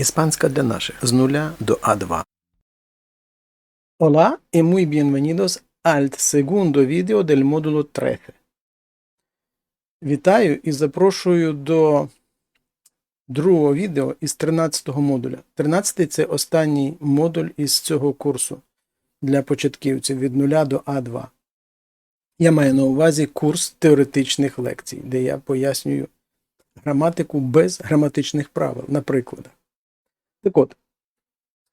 Hispánica de наших з нуля до А2. Hola y muy bienvenidos al segundo video del módulo 13. Вітаю і запрошую до другого відео із 13-го модуля. 13-й це останній модуль із цього курсу для початківців від 0 до А2. Я маю на увазі курс теоретичних лекцій, де я пояснюю граматику без граматичних правил, на прикладах. Так от,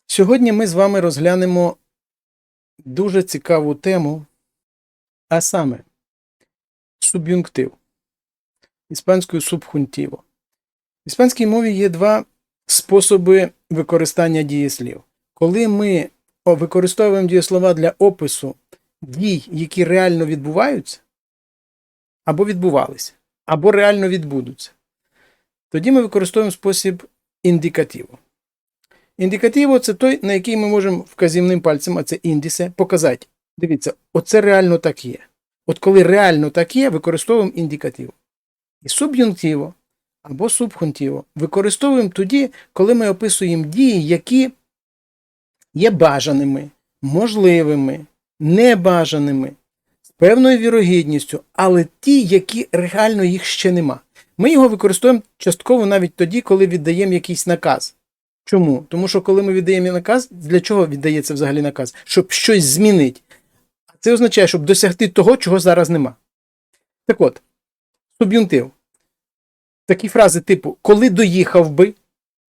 сьогодні ми з вами розглянемо дуже цікаву тему, а саме суб'юнктив іспанською субхунтіво. В іспанській мові є два способи використання дієслів. Коли ми використовуємо дієслова для опису дій, які реально відбуваються, або відбувалися, або реально відбудуться, тоді ми використовуємо спосіб індикативу. Індикативо це той, на який ми можемо вказівним пальцем, а це індісе, показати. Дивіться, оце реально так є. От коли реально так є, використовуємо індикатив. І суб'юнктиво або субхунтиво використовуємо тоді, коли ми описуємо дії, які є бажаними, можливими, небажаними, з певною вірогідністю, але ті, які реально їх ще нема. Ми його використовуємо частково навіть тоді, коли віддаємо якийсь наказ. Чому? Тому що коли ми віддаємо наказ, для чого віддається взагалі наказ? Щоб щось змінити. А це означає, щоб досягти того, чого зараз нема. Так от, суб'юнтив. Такі фрази типу коли доїхав би,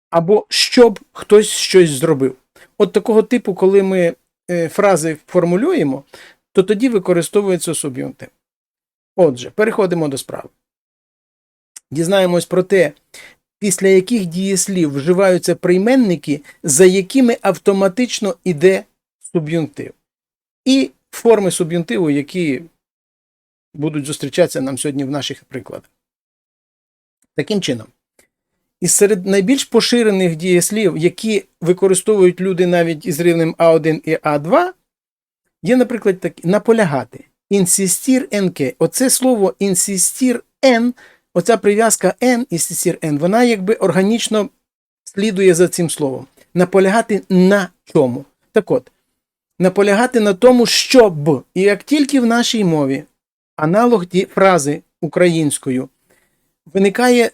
або щоб хтось щось зробив. От такого типу, коли ми е, фрази формулюємо, то тоді використовується суб'юнтив. Отже, переходимо до справи. Дізнаємось про те, після яких дієслів вживаються прийменники, за якими автоматично йде суб'юнктив. І форми суб'юнктиву, які будуть зустрічатися нам сьогодні в наших прикладах. Таким чином, із серед найбільш поширених дієслів, які використовують люди навіть із рівнем А1 і А2, є, наприклад, такі наполягати. Інсістір НК. Оце слово інсістір Н оця прив'язка N і сір N, вона якби органічно слідує за цим словом. Наполягати на чому. Так от, наполягати на тому, щоб. І як тільки в нашій мові аналог фрази українською виникає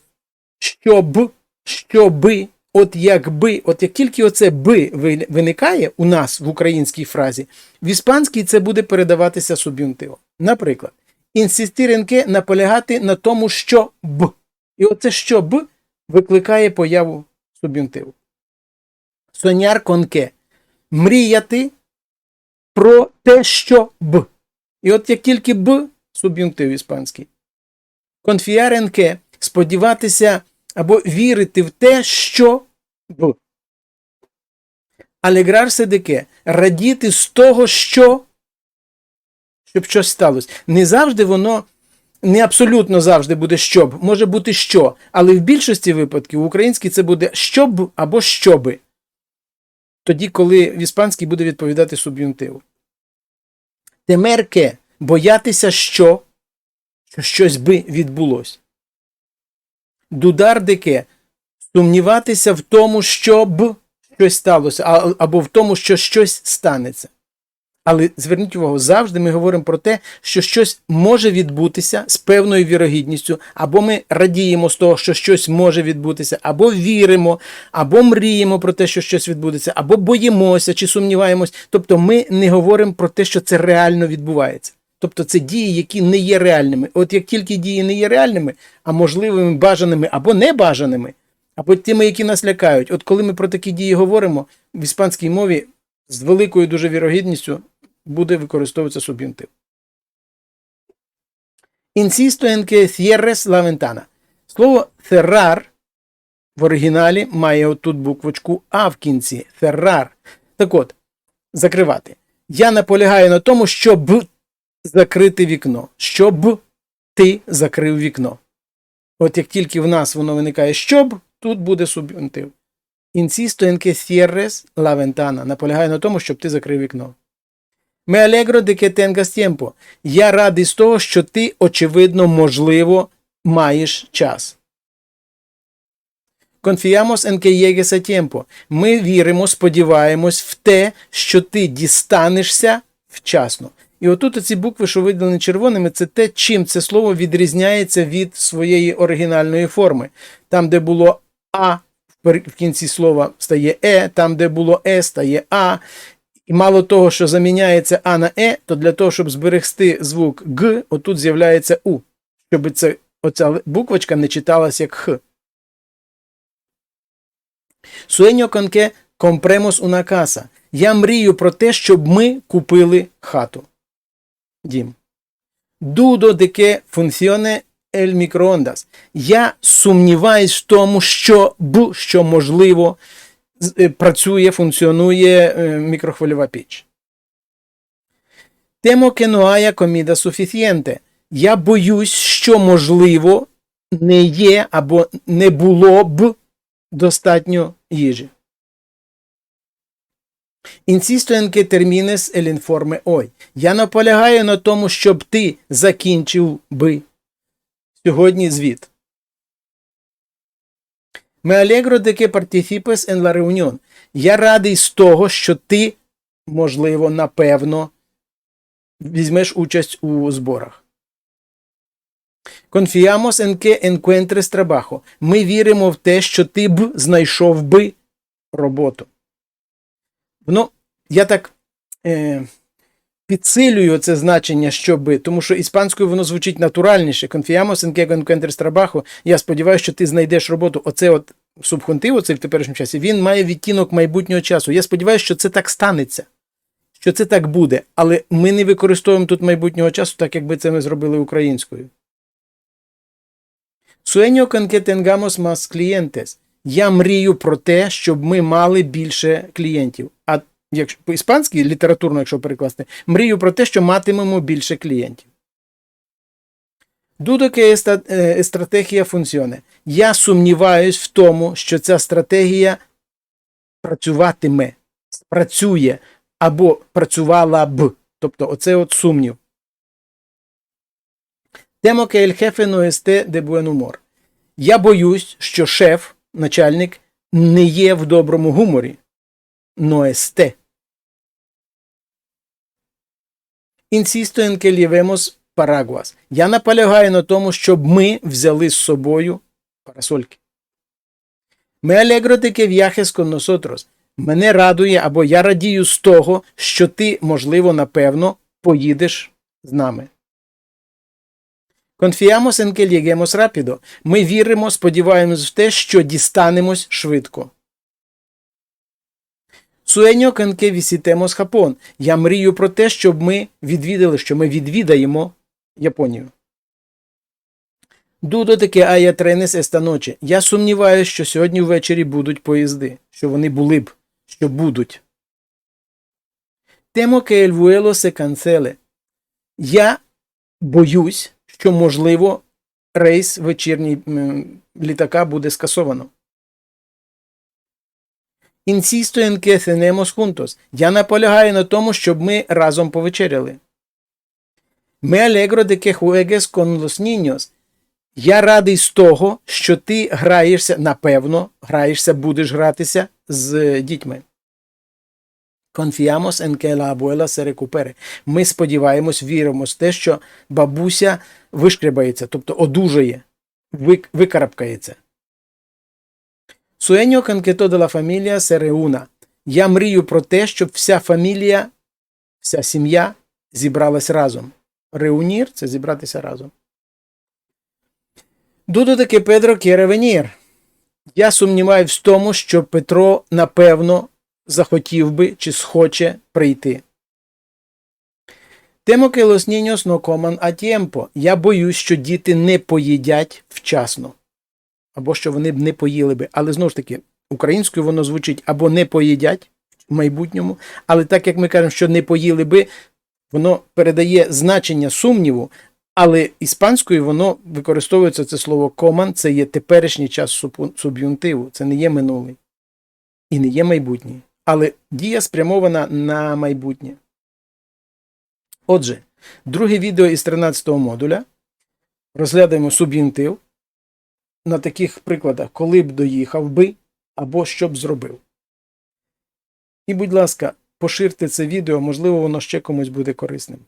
щоб, щоби, от якби, от як тільки оце би виникає у нас в українській фразі, в іспанській це буде передаватися суб'юнтивом. Наприклад. Інсистиренке наполягати на тому, що б. І оце що б викликає появу суб'юнтиву. Соняр конке. Мріяти про те, що б. І от як тільки б суб'юнктив іспанський. Конфіаренке сподіватися або вірити в те, що б. Алеграрсе деке радіти з того, що щоб щось сталося. Не завжди воно не абсолютно завжди буде щоб, може бути що. Але в більшості випадків в українській це буде щоб або щоби. Тоді, коли в іспанській буде відповідати суб'юнтиву. Темерке боятися, що, що щось би відбулося. Дудар сумніватися в тому, щоб щось сталося, або в тому, що щось станеться. Але зверніть увагу, завжди ми говоримо про те, що щось може відбутися з певною вірогідністю, або ми радіємо з того, що щось може відбутися, або віримо, або мріємо про те, що щось відбудеться, або боїмося чи сумніваємось. Тобто ми не говоримо про те, що це реально відбувається. Тобто це дії, які не є реальними. От як тільки дії не є реальними, а можливими, бажаними або небажаними, або тими, які нас лякають. От коли ми про такі дії говоримо в іспанській мові з великою дуже вірогідністю буде використовуватися суб'юнктив. Insisto en que cierres la ventana. Слово cerrar в оригіналі має отут буквочку А в кінці. Cerrar. Так от, закривати. Я наполягаю на тому, щоб закрити вікно. Щоб ти закрив вікно. От як тільки в нас воно виникає щоб, тут буде суб'юнктив. Insisto en que cierres la ventana. Наполягаю на тому, щоб ти закрив вікно. De que tengas tiempo. Я радий з того, що ти, очевидно, можливо, маєш час. En que llegues. Ми віримо, сподіваємось в те, що ти дістанешся вчасно. І отут ці букви, що виділені червоними, це те, чим це слово відрізняється від своєї оригінальної форми. Там, де було А, в кінці слова стає Е, там, де було Е, стає А. І мало того, що заміняється А на Е, то для того, щоб зберегти звук Г, отут з'являється У, щоб це, оця буквочка не читалась як Х. Con que compremos una casa. Я мрію про те, щоб ми купили хату. Дім. De que funcione el microondas. Я сумніваюсь в тому, що б, що можливо, працює, функціонує е, мікрохвильова піч. No haya comida suficiente. Я боюсь, що можливо не є або не було б достатньо їжі. Que termines el informe hoy. Я наполягаю на тому, щоб ти закінчив би сьогодні звіт. Me alegro de que participes en la reunión. Я радий з того, що ти, можливо, напевно, візьмеш участь у зборах. Confiamos en que encuentres trabajo. Ми віримо в те, що ти б знайшов би роботу. Ну, я так е, підсилюю це значення щоби, тому що іспанською воно звучить натуральніше. En que. Я сподіваюся, що ти знайдеш роботу. Оце от субхунтив, оцей в теперішньому часі, він має відтінок майбутнього часу. Я сподіваюся, що це так станеться. Що це так буде, але ми не використовуємо тут майбутнього часу, так якби це ми зробили українською. Que tengamos más clientes. Я мрію про те, щоб ми мали більше клієнтів. А якщо по-іспанськи, літературно, якщо перекласти, мрію про те, що матимемо більше клієнтів. Dudo que esta стратегія функціоне. Я сумніваюсь в тому, що ця стратегія працюватиме, працює або працювала б. Тобто, оце от сумнів. Temo que el jefe no esté de buen humor. Я боюсь, що шеф, начальник, не є в доброму гуморі. No esté. Que llevemos paraguas. Я наполягаю на тому, щоб ми взяли з собою парасольки. Alegro de que con. Мене радує або я радію з того, що ти, можливо, напевно, поїдеш з нами. Que lleguemos rápido. Ми віримо, сподіваємось в те, що дістанемось швидко. Sueño con que visitemos Japón. Я мрію про те, щоб ми відвідали, що ми відвідаємо Японію. Que haya trenes esta noche. Я сумніваюся, що сьогодні ввечері будуть поїзди, що вони були б, що будуть. Que el vuelo se. Я боюсь, що, можливо, рейс вечірній літака буде скасовано. Insisto en que cenemos. Я наполягаю на тому, щоб ми разом повечеряли. Me alegro de que juegues con los. Я радий з того, що ти граєшся, напевно, граєшся, будеш гратися з дітьми. Confiamos en que la. Ми сподіваємось, віримо в те, що бабуся вишкрябається, тобто одужає, вик- викарабкається. Sueño con que toda la familia. Я мрію про те, щоб вся фамілія, вся сім'я зібралась разом. Реунір це зібратися разом. Que Pedro quiere venir. Я сумніваюсь в тому, що Петро, напевно, захотів би чи схоче прийти. Temo que los niños no. Я боюсь, що діти не поїдять вчасно. Або що вони б не поїли би. Але знову ж таки, українською воно звучить або не поїдять в майбутньому, але так як ми кажемо, що не поїли би, воно передає значення сумніву, але іспанською воно використовується це слово коман, це є теперішній час суб'юнтиву, це не є минулий і не є майбутній. Але дія спрямована на майбутнє. Отже, друге відео із 13 модуля. Розглядаємо суб'юнтив. На таких прикладах, коли б доїхав би, або що б зробив. І, будь ласка, поширте це відео, можливо, воно ще комусь буде корисним.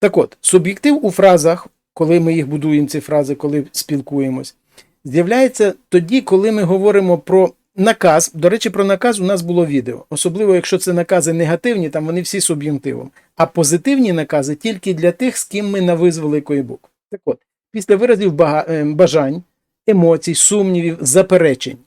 Так от, суб'єктив у фразах, коли ми їх будуємо, ці фрази, коли спілкуємось, з'являється тоді, коли ми говоримо про наказ. До речі, про наказ у нас було відео. Особливо, якщо це накази негативні, там вони всі суб'єктивом. А позитивні накази тільки для тих, з ким ми на ви з великої букви. Так от, після виразів е, бажань, емоцій, сумнівів, заперечень.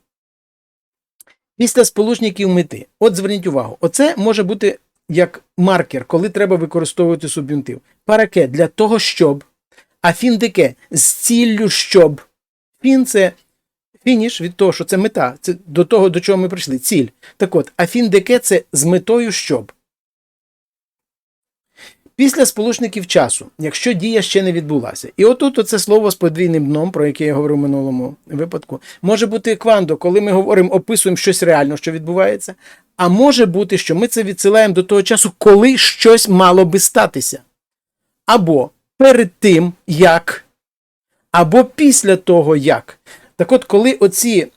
Після сполучників мети. От зверніть увагу, оце може бути як маркер, коли треба використовувати суб'юнктив. Параке для того, щоб, а фіндике з ціллю, щоб. Фін це фініш від того, що це мета, це до того, до чого ми прийшли. Ціль. Так от, а фіндике це з метою щоб. Після сполучників часу, якщо дія ще не відбулася. І отут оце слово з подвійним дном, про яке я говорив в минулому випадку, може бути квандо, коли ми говоримо, описуємо щось реально, що відбувається. А може бути, що ми це відсилаємо до того часу, коли щось мало би статися. Або перед тим, як, або після того, як. Так от, коли оці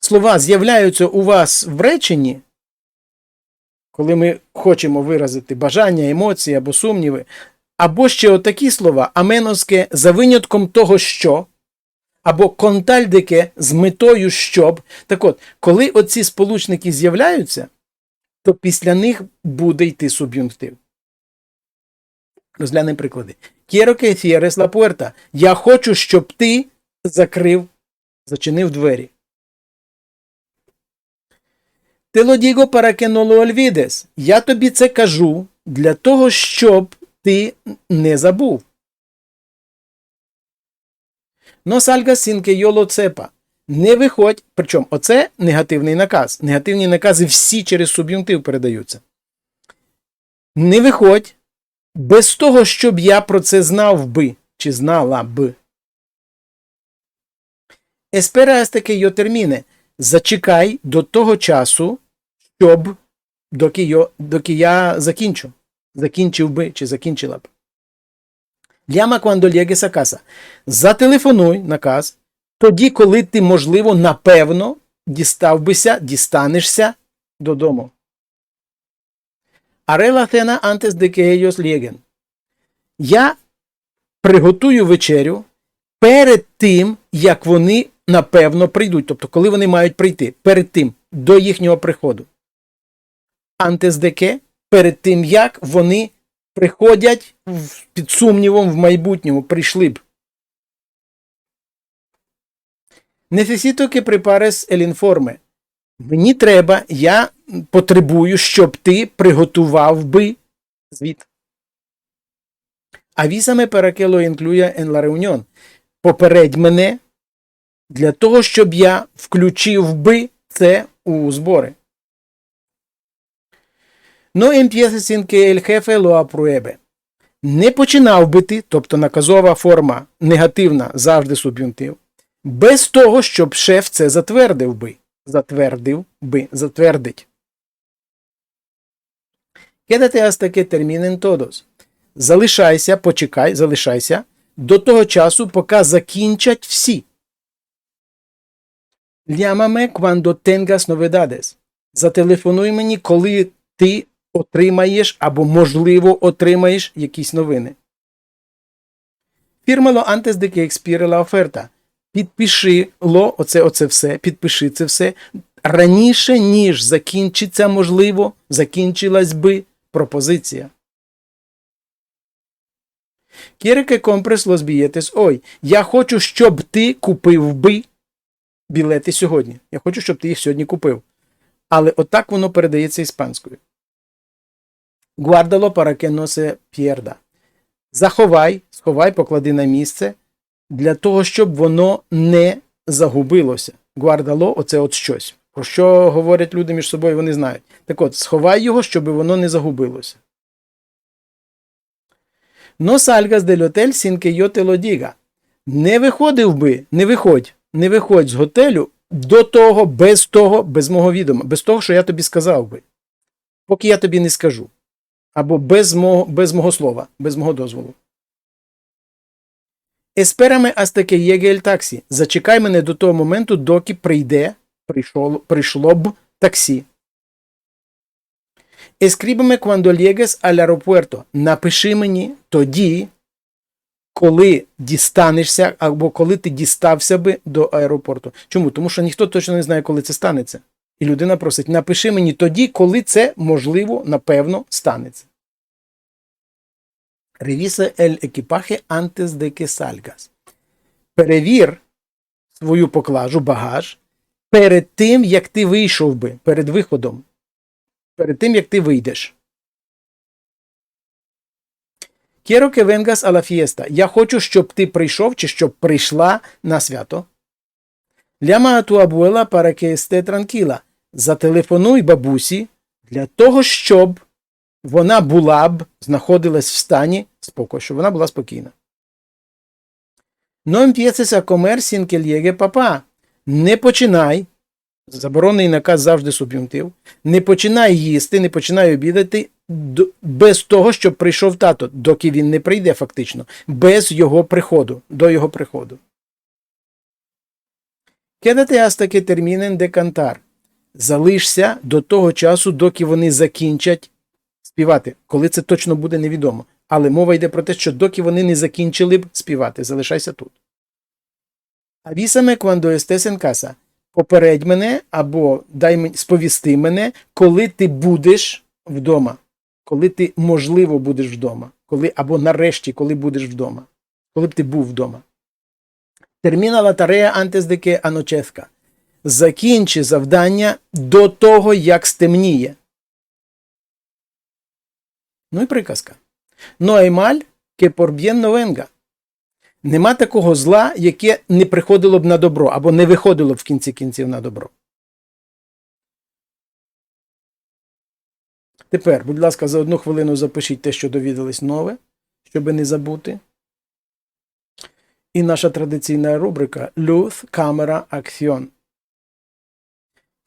слова з'являються у вас в реченні, коли ми хочемо виразити бажання, емоції або сумніви, або ще отакі слова, аменоске за винятком того, що, або контальдике з метою щоб. Так от, коли оці сполучники з'являються, то після них буде йти суб'юнктив. Розглянемо приклади. Quiero que cierres la. Я хочу, щоб ти закрив, зачинив двері. Te lo digo para. Я тобі це кажу для того, щоб ти не забув. No salgas sin que. Не виходь. Причому оце негативний наказ. Негативні накази всі через суб'юнктив передаються. Не виходь без того, щоб я про це знав би чи знала б. Espera hasta que. Зачекай до того часу, щоб доки я, доки я закінчу. Закінчив би чи закінчила б. Ляма cuando llegues. Зателефонуй наказ. Тоді, коли ти, можливо, напевно, дістав бися, дістанешся додому. De que ellos lleguen. Я приготую вечерю перед тим, як вони напевно прийдуть. Тобто, коли вони мають прийти, перед тим, до їхнього приходу. De перед тим, як вони приходять під сумнівом в майбутньому, прийшли б. Necesito que prepares el. Мені треба, я потребую, щоб ти приготував би звіт. Авісаме que lo incluya en la. Попередь мене для того, щоб я включив би це у збори. No empieces sin que el jefe. Не починав би ти, тобто наказова форма негативна, завжди суб'юнктив, без того, щоб шеф це затвердив би. Затвердив би, затвердить. Hasta que terminen todos. Залишайся, почекай, залишайся до того часу, поки закінчать всі. Llámame cuando tengas novedades. Зателефонуй мені, коли ти отримаєш або, можливо, отримаєш якісь новини. Фірмало antes de que oferta. Підпиши ло, оце, оце все, підпиши це все раніше, ніж закінчиться, можливо, закінчилась би пропозиція. Que compres los billetes. Я хочу, щоб ти купив би білети сьогодні. Я хочу, щоб ти їх сьогодні купив. Але отак воно передається іспанською. Guárdalo para que no se pierda. Заховай, сховай, поклади на місце для того, щоб воно не загубилося. Guárdalo – оце от щось. Про що говорять люди між собою, вони знають. Так от, сховай його, щоб воно не загубилося. No salgas del hotel sin que yo te lo diga. Не виходив би, не виходь, не виходь з готелю до того, без того, без мого відома, без того, що я тобі сказав би. Поки я тобі не скажу. Або без мого, без мого слова, без мого дозволу. Еспераме que llegue таксі. Зачекай мене до того моменту, доки прийде, прийшло, прийшло б таксі. Llegues al aeropuerto. Напиши мені тоді, коли дістанешся, або коли ти дістався би до аеропорту. Чому? Тому що ніхто точно не знає, коли це станеться. І людина просить: напиши мені тоді, коли це можливо, напевно, станеться. Revisa el equipaje antes de que salgas. Перевір свою поклажу, багаж перед тим, як ти вийшов би, перед виходом. Перед тим, як ти вийдеш. Quiero que vengas a la fiesta. Я хочу, щоб ти прийшов чи щоб прийшла на свято. Llama a tu abuela para que esté tranquila. Зателефонуй бабусі для того, щоб вона була б, знаходилась в стані спокою, щоб вона була спокійна. No empieces a comer sin. Не починай. Заборонений наказ завжди суб'юнктив. Не починай їсти, не починай обідати без того, щоб прийшов тато, доки він не прийде фактично, без його приходу, до його приходу. Que terminen de cantar. Залишся до того часу, доки вони закінчать співати. Коли це точно буде невідомо. Але мова йде про те, що доки вони не закінчили б співати, залишайся тут. Авісаме estés en casa. Попередь мене або дай мені сповісти мене, коли ти будеш вдома. Коли ти, можливо, будеш вдома. Коли, або нарешті, коли будеш вдома. Коли б ти був вдома. Терміна de que anochezca. Закінчи завдання до того, як стемніє. Ну і приказка. No hay mal que por. Нема такого зла, яке не приходило б на добро, або не виходило б в кінці кінців на добро. Тепер, будь ласка, за одну хвилину запишіть те, що довідались нове, щоб не забути. І наша традиційна рубрика Luz, камера, акціон.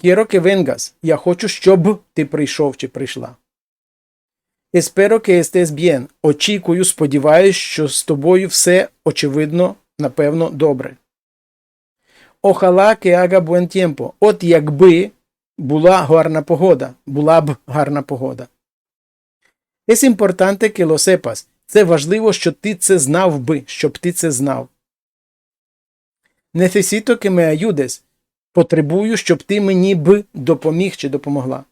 Quiero vengas. Я хочу, щоб ти прийшов чи прийшла. Espero que estés bien. Очікую, сподіваюсь, що з тобою все очевидно, напевно, добре. Ojalá que haga buen tiempo. От якби була гарна погода, була б гарна погода. Es importante que lo sepas. Це важливо, що ти це знав би, щоб ти це знав. Necesito que me ayudes. Потребую, щоб ти мені б допоміг чи допомогла.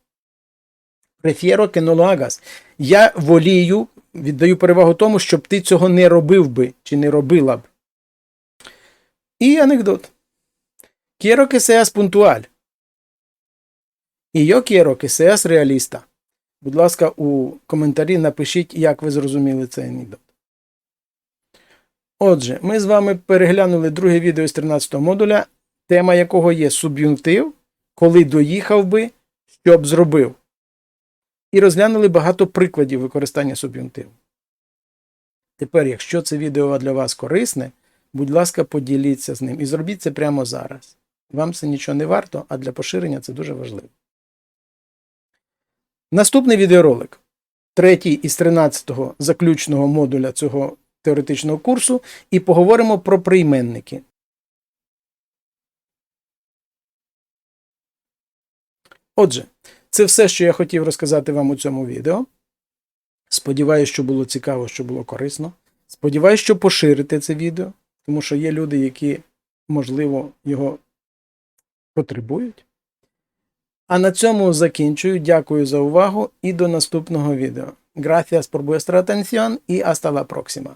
Prefiero que no lo hagas. Я волію, віддаю перевагу тому, щоб ти цього не робив би чи не робила б. І анекдот. Quiero que seas puntual. І yo quiero que seas realista. Будь ласка, у коментарі напишіть, як ви зрозуміли цей анекдот. Отже, ми з вами переглянули друге відео з 13 модуля, тема якого є суб'юнктив, коли доїхав би, що б зробив. І розглянули багато прикладів використання суб'юнктиву. Тепер, якщо це відео для вас корисне, будь ласка, поділіться з ним і зробіть це прямо зараз. Вам це нічого не варто, а для поширення це дуже важливо. Наступний відеоролик, третій із 13-го заключного модуля цього теоретичного курсу, і поговоримо про прийменники. Отже, це все, що я хотів розказати вам у цьому відео. Сподіваюсь, що було цікаво, що було корисно. Сподіваюсь, що поширите це відео, тому що є люди, які, можливо, його потребують. А на цьому закінчую. Дякую за увагу і до наступного відео. Gracias por vuestra atención y hasta la próxima.